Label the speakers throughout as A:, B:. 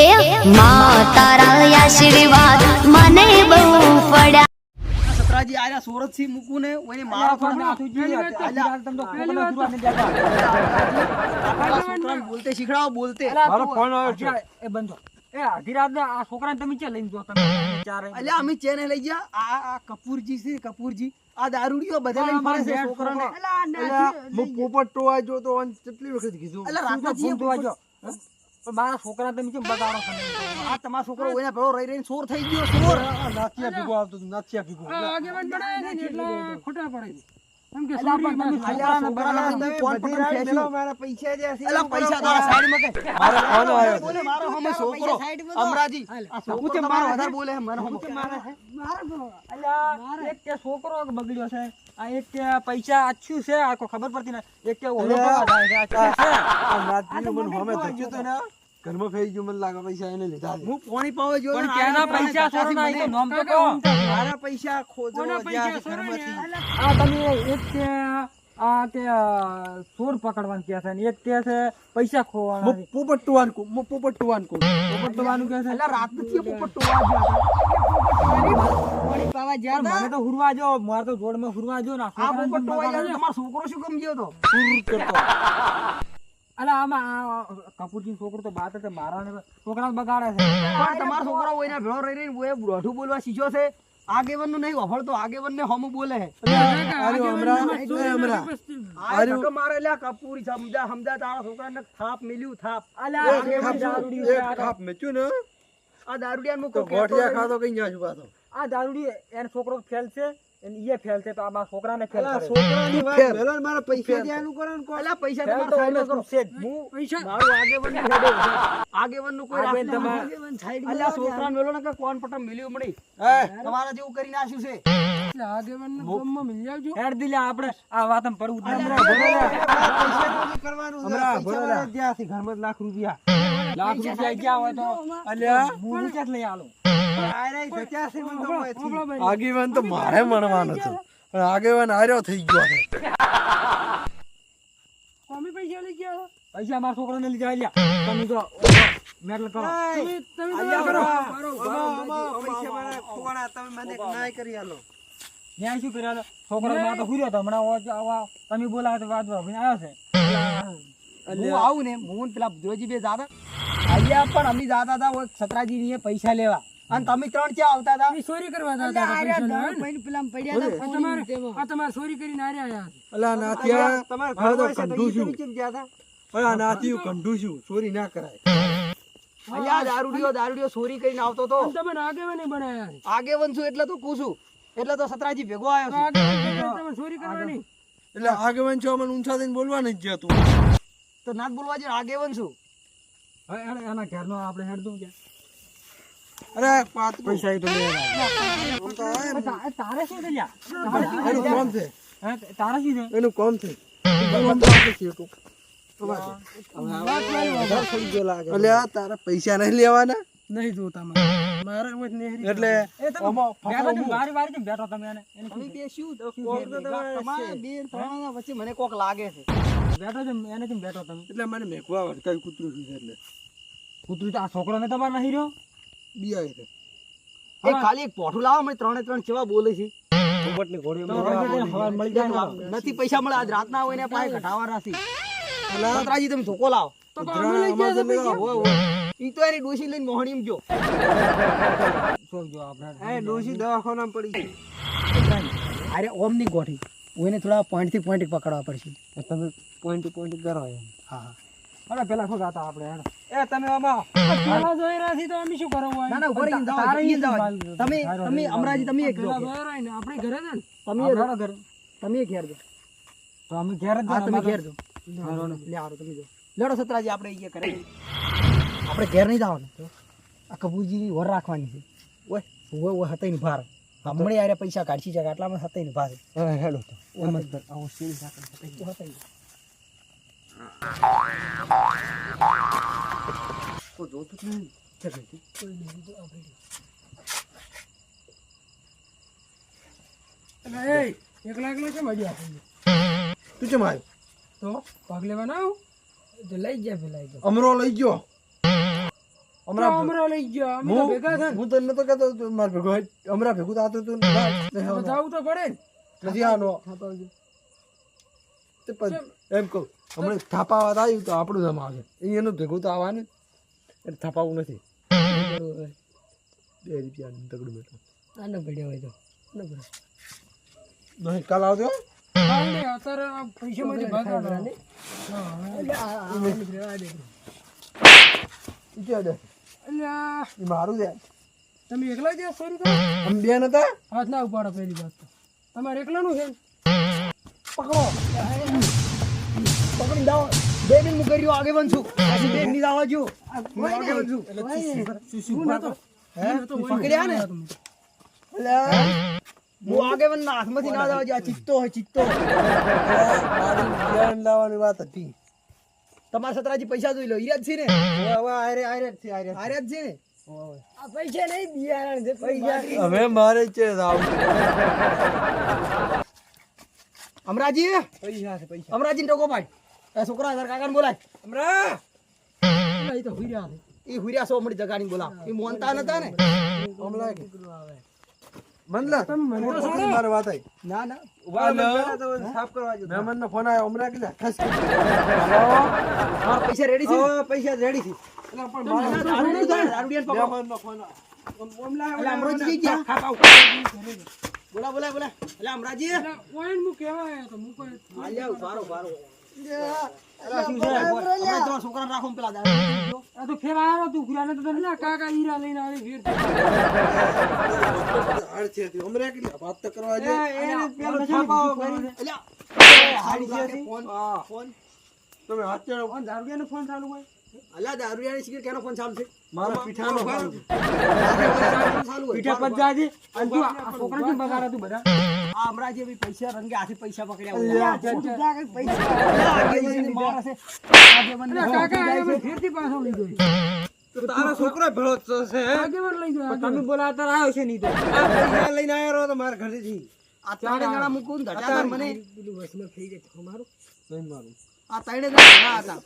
A: એ માં તારા આશીર્વાદ મને બહુ પડ્યા.
B: સતરાજી આયા સુરતથી મૂકું ને ઓય મારા ફોન છોકરાને બોલતે શીખડાવો બોલતે.
C: મારો ફોન આવ્યો છે. એ બંધો. એ આધી રાત આ છોકરાને તમે ક્યાં લઈને જો તમે? ચારે.
B: અમે ચેને લઈ ગયા. આ આ કપૂરજી છે કપૂરજી. આ દારૂડીઓ બધા લઈને ફરે છે છોકરાને.
D: હું પોપટ ટોવા જો તો કેટલી વખત કીધું?
B: અલ્યા રાતના
C: ફોન જોવા જો પણ મારા છોકરા તમે કેમ બગાડો છો?
B: આ તમારો છોકરો ઓયના ભેળો રહી રહીને ચોર થઈ ગયો ચોર.
D: નાચિયા ભીગો આવતો નાચિયા ભેગો.
C: અલા, પણ તમે
B: અલ્યા આ છોકરાને તમે ફોન પર તમે ખેંચ્યું.
D: મારા પૈસા જે છે
B: એલા પૈસા તારા સાઈડમાં કે?
D: મારો ફોન આવ્યો
B: બોલે મારો હમે છોકરો. અમરાજી હું કે મારો વધારે બોલે છે? મને હમે.
C: અલ્યા, એક કે છોકરો બગડ્યો છે. આ એક કે પૈસા આછું છે આખો ખબર પડતી ને એક કે ઓલો
D: અલ્યા,
C: છે, આ છે.
D: આ મને હમે ધક્યો તો ને ઘરમાં ફેરી ગયું મને લાગે પૈસા એને લીધા
B: હું પોણી પાવે જો
C: પણ કેના પૈસા છોકરાના એ તો નામ તો કહો.
D: મારા પૈસા ખોજો જ્યાં છે ઘરમાંથી.
C: આ તમે એક કે આ કે ચોર પકડવાનું કે છે ને એક કે છે પૈસા ખોવાના
D: હું પોપટવાન કો કહું, હું પોપટ ટોવાન કહું.
C: પોપટ છે.
B: એટલે રાતથી પોપટ ટોવા
C: મને તો હુરવા જો મારે તો જોડમાં હુરવા જો ના
B: આ પોપટ તમારો છોકરો શું કમ ગયો તો?
C: અલા આમાં કપૂરજી છોકરો તો બાત છે મારા ને છોકરા બગાડે છે.
B: પણ તમારો છોકરો ઓયના ભેળો રહી રહીને ઓય દોઢું બોલવા શીખ્યો છે. આગેવનનું નહીં વફળતો આગેવન ને હમ બોલે. છે
D: અરે હમરા હમણાં.
B: આ ધક્કો મારે લ્યા કપૂરી સમજા સમજા તારા છોકરાને થાપ મિલ્યું થાપ.
C: અલા
D: આગેવન
C: દારૂડી આ
D: મેચ્યું ને?
B: આ દારૂડિયાનું
D: તો ગોઠિયા
B: નહીં.
D: ખાતો કઈ ન્યા છું પાછો.
C: આ દારૂડી એનો છોકરો ફેલ છે ઈએ ફેલ છે તો આ મારા છોકરાને ફેલ કરે.
D: છોકરાની વાત ભેલો ને મારા પૈસા જ્યાંનું કરો ને.
B: અલ્યા પૈસા તમારા
C: ઓલો
B: કરો.
C: છે
B: હું પૈસા મારું આગેવન ને હેડે આગેવનનું કોઈ
C: આગેવન
B: રાખતું
C: તમારે-
B: નથી. અલ્યા છોકરાને મેલો ને કે કોણ પટમ મિલ્યું મળી?
D: હે,
B: તમારા જેવું કરી નાખ્યું છે.
C: હેડ દિલ્યા આપણે આ વાતમ પડવું જ નથી.
D: કરવાનું છે.
C: હમણાં
D: પૈસા
C: ભરેલા.
D: વાળા જ્યાં છે ઘરમાં લાખ રૂપિયા.
C: લાખ રૂપિયા ગયા હોય તો?
D: અલ્યા
C: હું નીચે લઈ આલું?
D: આરે જત્યા છે મને તો અહીંથી. આગેવાન તો મારે મળવાનો હતો. પણ આગેવાન આર્યો થઈ ગયો છે.
C: પૈસા મારા છોકરાને લીધા લ્યા. તમે તો મેટલ કરો.
D: અલ્યા કરો. મામા, મામા, પૈસા મારા ખોવાના તમે મને નાય કરી આલો.
C: ન્યાય શું કર્યા છોકરા માં તો હુર્યો તો હમણાં આવા તમે બોલાવો તો વાત આવ્યો છે.
B: હું આવું ને હું પેલા ભુજોજી બે જાતા. અહીંયા પણ અમે જાતા હતા સતરાજી પૈસા લેવા. અને તમે ત્રણ ક્યાં આવતા હતા?
E: ચોરી કરવા જતા હતા ને.
B: પેલા પડ્યા હતા
E: તમારે આ તમારે ચોરી કરીને આર્યા આયા
D: અલા નાથિયા તમારે તો કંઠું છું. અલા નાથિયું કંઠું છું. ચોરી ના કરાય.
B: અહીંયા દારૂડિયો દારૂડિયો ચોરી કરીને આવતો તો.
E: તમે આગેવાને બનાયા.
B: આગેવન છું એટલે તો પૂછું એટલે તો સતરાજી ભેગો આવ્યો છું.
E: ચોરી કરવાની.
D: એટલે આગેવાન છો મને ઊંચા થઈને બોલવા નહીં જતું
B: તો. નાથ બોલવા જે આગેવન છું.
C: હવે એના ઘરનો આપણે હેડ દઉં છે
D: અરે પાત
C: પૈસા તો. તારે શું છે?
D: એનું કોમ છે?
C: હે? તારે શું છે?
D: એનું કોમ છે. કોમ તો આપણે શીખું. અલ્યા તારા પૈસા નહીં લેવાના?
E: નહીં જોતા મારે મારે હું જ નહીં
D: એટલે
C: એ બેઠો વારી તમે
B: બે શું મને કોક લાગે છે.
C: બેઠો છે એને કેમ બેઠો તમે?
D: એટલે મને મેઘવા વળકાઈ કૂતરું છે એટલે?
C: કૂતરું તો આ છોકરો ને તમારે નહીં રહ્યો?
D: બિયાય છે.
B: એ ખાલી એક પોઠું લાવો અમે ત્રણે ત્રણ કેવા બોલે છે. નથી પૈસા મળે આજ રાતના હોય ને પાય ઘટાવા છે
D: અલા.
B: તમે ધોકો લાવો. ઈ તો એની ડોશી લઈને મોહણી જો
C: શું જો આપણે
D: એ ડોશી દવાખાનામાં પડી છે
B: અરે ઓમની ગોઠી. ઓયને થોડા પોઈન્ટથી પોઈન્ટ પકડવા પડશે.
C: તમે પોઈન્ટ પોઈન્ટ કરો એમ.
B: હા હા.
C: અરે પેલા શું ગાતા આપણે.
D: એ તમે આમાં
E: પેલા જોઈ રહ્યા તો અમે શું કરવું
B: ના ના ઉપર જવા તમે તમે અમરાજી તમે એક
E: પેલા જોઈ રહ્યા ને આપણે ઘરે છે ને
B: તમે
C: ઘરે ઘરે.
B: તમે ઘેર જો
C: તો અમે ઘેર જ
B: તમે ઘેર જો લે હારો તમે જો લેડો સતરાજી આપણે ઈ કરે આપણે ઘેર નહીં જવાનું. આ કબૂજી વર રાખવાની છે. ઓય ઓય ઓય હતઈ ની ભાર. હમણે યારે પૈસા કાઢી છે આટલામાં હતઈ ની ભાર.
D: હેલો હેડો તો.
B: ઓય મત આવો સીલ રાખે હતઈ
E: આપણને
D: તું કેમ આવ્યો
E: તો ભાગ આવું તો લઈ જાય પેલા તો
D: અમરો લઈ ગયો અમરા
E: હમણાં લઈ ગયા અમે તો ભેગા
D: હું તને તો કહેતો મારે ભેગો અમરા ભેગું તો આતો તું.
E: જાવું તો પડે
D: નથી આનો. તે એમ કહું હમણાં થાપાવા આવ્યું તો આપણું નામ આવે એ એનું ભેગું તો આવવાનું. એટલે થાપાવું નથી બે રૂપિયા તગડું બેઠું
E: આને પડ્યો હોય તો
D: નહીં કાલ આવજો
E: આ આ
D: મારું છે
E: તમે એકલા જ સોરી કરો
D: અમે બે નતા
E: હાથ ના ઉપાડો પહેલી વાત તો તમારે એકલાનું છે
B: પકડો કર્યો આગે બનશું પછી બેનની દાવા જો. હું? આગે બનશું
E: હોય
B: પકડ્યા ને. હું આગે બન ના હાથમાંથી ના દાવા આ ચિત્તો હોય ચિત્તો.
D: બેન લાવવાની વાત હતી.
B: તમારા સતરાજી પૈસા જોઈ લો. ઈરાજ છે ને?
D: હવે હવે આયરે આયરે છે આરે આરે છે.
B: આર્યા જ છે ને?
E: પૈસા નહીં બિયારણ છે પૈસા.
D: હવે મારે છે
B: અમરાજી?
D: પૈસા છે પૈસા.
B: અમરાજી ટોકો ભાઈ એ છોકરા તાર કાકાને બોલાય.
D: હમણાં
E: એ તો હુઈ રહ્યા છે.
B: એ હુરિયા સો મળી જગાની બોલાવ. એ મોનતા નતા ને?
D: હમણાં કે મનલા મારે વાત આવી
B: ના ના.
D: સાફ કરવા જો. ફોન આવ્યો હમણાં કીધા ખસ.
B: પૈસા રેડી છે?
D: પૈસા રેડી છે. એટલે પણ મારે
B: દારૂડિયાને થાય, દારૂડિયાને પકડો.
D: મહેમાનનો ફોન આવ્યો.
B: એટલે અમરાજી જઈ ગયા બોલા બોલા બોલા. એટલે અમરાજી.
E: હું કહેવા આવ્યો તો હું કોઈ
B: અલા દારૂ.
D: તમે હાથ ચડો
E: ફોન ફોન ચાલુ હોય?
B: અલ્યા દારૂડિયાની સિગરેટ કેનો ફોન ચાલુ છે?
D: મારા પીઠાનો ફોન
E: પીઠા અને તું છોકરા કેમ બગાડે તું બધા?
B: આ અમરાજી પૈસા રંગે હાથે પૈસા પકડ્યા પૈસા
D: તારો છોકરો ભેળો
E: તમે બોલા આવ્યો છે નહીં તો.
D: આ લઈને આવ્યો તો મારા ઘરેથી.
B: આ ત્રણે જણા મૂકું ને મને.
E: પેલું વસમાં થઈ જાય તમારું
D: નહીં મારું.
B: આ ત્રણે જણા હતા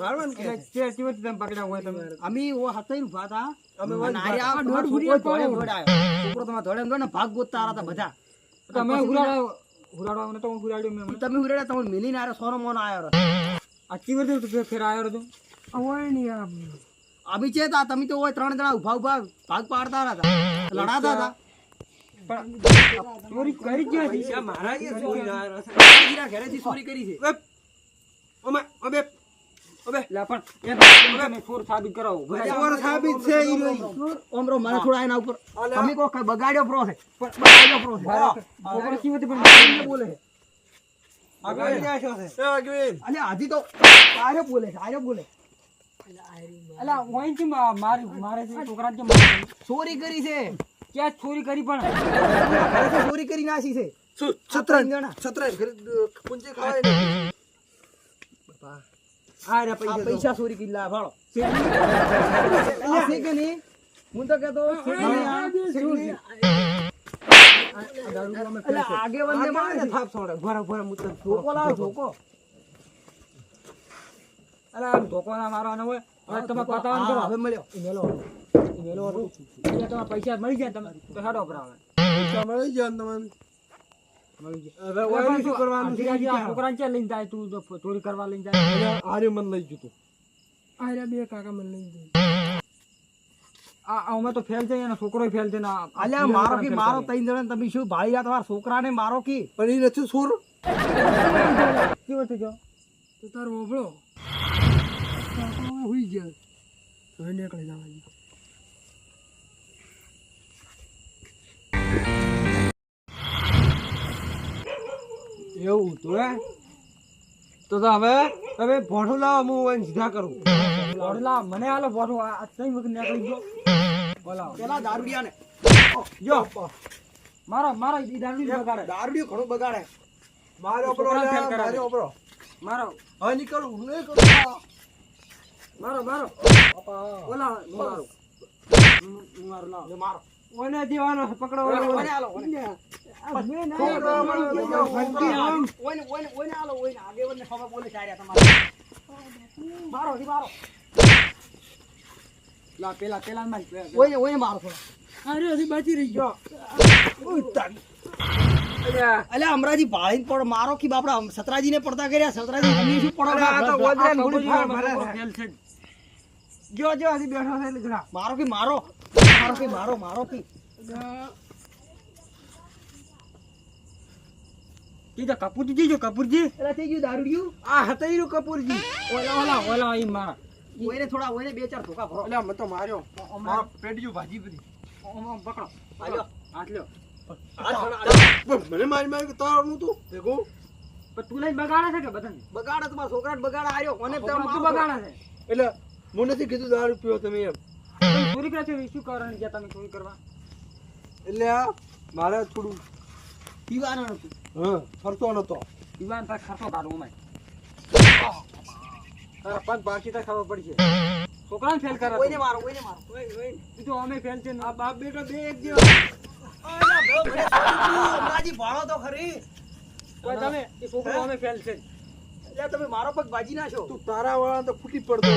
D: મારવાનું કે?
E: ચેર ચેવથી તમે પકડ્યા હોય તમે?
B: અમે ઓ હતાઈ ઊભા હતા.
D: અમે
E: આ દોઢ
B: છોકરો આવ્યો. તમારો ધોળે ને ભાગ ગોતતા હતા બધા.
E: તમે હુરાડો હુરાડો તો હું હુરાડ્યો મેં
B: તમે હુરેડા તમે મિલીને આવ્યો સોનો મોનો આવ્યો
E: આ ચીવર તું ફેર આવ્યો હતો હોય નહીં આ
B: છે તા તમે તો ઓય ત્રણ જણા ઊભા ઊભા ભાગ પાડતા હતા. લડાતા હતા.
E: ચોરી કરી જ છે
D: મારા ચોરી
B: ઘરેથી ચોરી કરી છે.
E: લે પણ એ તમે ચોર સાબિત કરાવો.
D: ચોર સાબિત છે ઈ
B: ઓમરો મને થોડા એના ઉપર. તમે કહો બગાડ્યો પ્રો છે. બગાડ્યો પ્રો છે.
E: છોકરો ચીવરથી પણ બોલે છે.
D: આગળ ક્યાં છે? એ આગળ.
B: અને હાજી તો આર્યો બોલે છે આર્યો બોલે
E: અલા ઓઈનથી મારી મારે છે છોકરા જે
B: ચોરી કરી છે.
E: ક્યાં ચોરી કરી પણ?
B: ચોરી કરી નાસી છે.
D: શું?
B: ત્રણ
D: છત્રાઈ,
B: જણા.
D: છત્રાઈ, પૂંજી ખાવાય ને. આ પૈસા
B: પૈસા ચોરી કરી લાયા ભાળો છે કે નહીં? હું તો કેતો આગે વંદે મારે.
D: થાપ છોડે. ભરા, ભરા, મુત
B: ધોકો લાવો ધોકો
E: અલા આમ ધોકો ના મારવાનો હોય હવે તમે પતાવન કરો
B: હવે મળ્યો.
E: એટલે તમારા પૈસા મળી જાય તમે તો હેડો ભરાવે
D: પૈસા મળી ને તમને. હવે ઓયનું શું કરવાનું છે?
E: છોકરા ક્યાં? લઈને જાય તું? ચોરી કરવા લઈને જાય?
D: અને મન લઈ ગયું તું.
E: બે કાકા મને લઈ જાય આ આ અમે તો ફેલ છે એનો છોકરો ફેલ છે ને આ-
B: અલ્યા મારો કે મારો ત્રણ જણા તમે શું ભાઈ આ તમારા છોકરાને મારો કી?
D: પણ એ નથી સુર.
E: કેવો થઈ ગયો તો તારો હુઈ ગયા. નીકળી જવા
D: એવું તો હે? તો તો હવે તમે ભોઠું લાવો હું એને સીધા કરું.
E: વડલા મને આલો ભોઠું આ ત્રણ વખત નીકળી ગયો. બોલાવો.
B: પેલા દારૂડિયાને.
D: જો.
E: મારો મારો ઈ દારૂડી બગાડે.
B: દારૂડી ઘણો બગાડે.
D: મારો ઓપરો. મારો ઓપરો.
E: મારો.
D: હવે નીકળ હું નહીં કરું.
E: મારો મારો. બોલા મારો. મારો લાવ.
B: મારો.
E: ઓને દેવાનો પકડો ઓને
B: આલો ઓને
E: ના
D: ફંકી આમ.
B: ઓને ઓને ઓને આલો ઓને. આગેવાનને ખબર બોલે છે આર્યા તમારે. મારો જી મારો.
C: લા પેલા પેલા માં
B: ઓય ઓય મારો થોડા.
C: અરે હજી બાકી રહી ગયો.
B: અલ્યા. અમરાજી ભાળીને પડ. મારો કી બાપડા સતરાજીને પડતા કર્યા. સતરાજી અમે શું પડો?
D: આ તો ગોદરે ગુડી ફાળ મારે છે. જો જો હજી બેઠો છે એટલે
B: મારો કે મારો? મારો કી મારો મારો કી
C: કીધો કપૂરજી જો કપૂરજી.
B: એલા થઈ ગયું દારૂડિયું.
D: આ હતૈરું કપૂરજી.
C: ઓલા ઓલા ઓલા ઈ મારા.
B: ઓયને થોડા ઓયને બે ચાર ધોકા ભરો.
D: એલા મેં તો માર્યો. મારો પેટીયું ભાજી બધી.
C: ઓમ પકડો.
B: આલ્યો.
C: હાથ લ્યો.
D: મને મારી મારી કે તારું તું. દેખો
C: પણ તું લઈને બગાડે છે કે બધાને?
B: બગાડે તમારા છોકરા બગાડે આવ્યો મને
C: બગાડે છે?
D: એટલે મને નથી કીધું દારૂ પીવો તમે એમ.
C: તમે ચોરી કરે છે શું કરવાનું ગયા તમે ચોરી કરવા?
D: એટલે આ મારે થોડું
B: પીવાનું હતું
D: હા ફરતો નતો.
C: દીવાન તાર ખર્ચો કાઢવો મેં તારા પગ બાકી તાર ખબર પડી છે છોકરાને ફેલ કરે
B: કોઈને મારો કોઈને મારો? કોઈ
C: તો અમે ફેલ છે ને.
D: આ બાપ બેટો બે એક જેવા
B: ભાળો તો ખરી.
C: તમે એ છોકરો અમે ફેલ છે.
B: એટલે તમે મારો પગ બાજી નાખો
D: તું તારા વાળા તો ફૂટી પડતો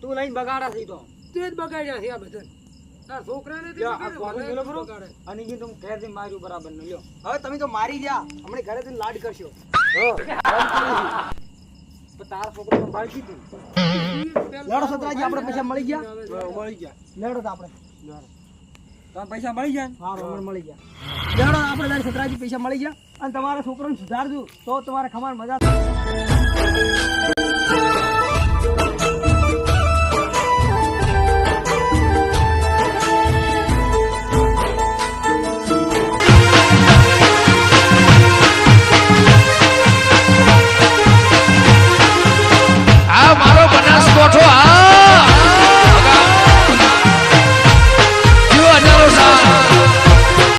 C: તું લઈને બગાડા થઈ તો.
E: તે જ બગાડ્યા છે આ છોકરાને તે બધાને
C: મેલો ખરો?
E: બગાડે.
C: અને ઈ તું ઘેર માર્યું બરાબર ને લ્યો.
B: હવે તમે તો મારી ગયા હમણે ઘરે લાડ કરશો.
C: તારા છોકરો તો બાળી દીધું
B: લેડો સતરાજી આપણે પૈસા મળી ગયા?
D: મળી ગયા.
B: લેડો તો આપણે
C: તમે પૈસા મળી જાય ને?
B: હા મળી ગયા. લેડો આપણે લેડ સતરાજી પૈસા મળી ગયા. અને તમારા છોકરાને સુધારજો તો તમારે ખમાન મજા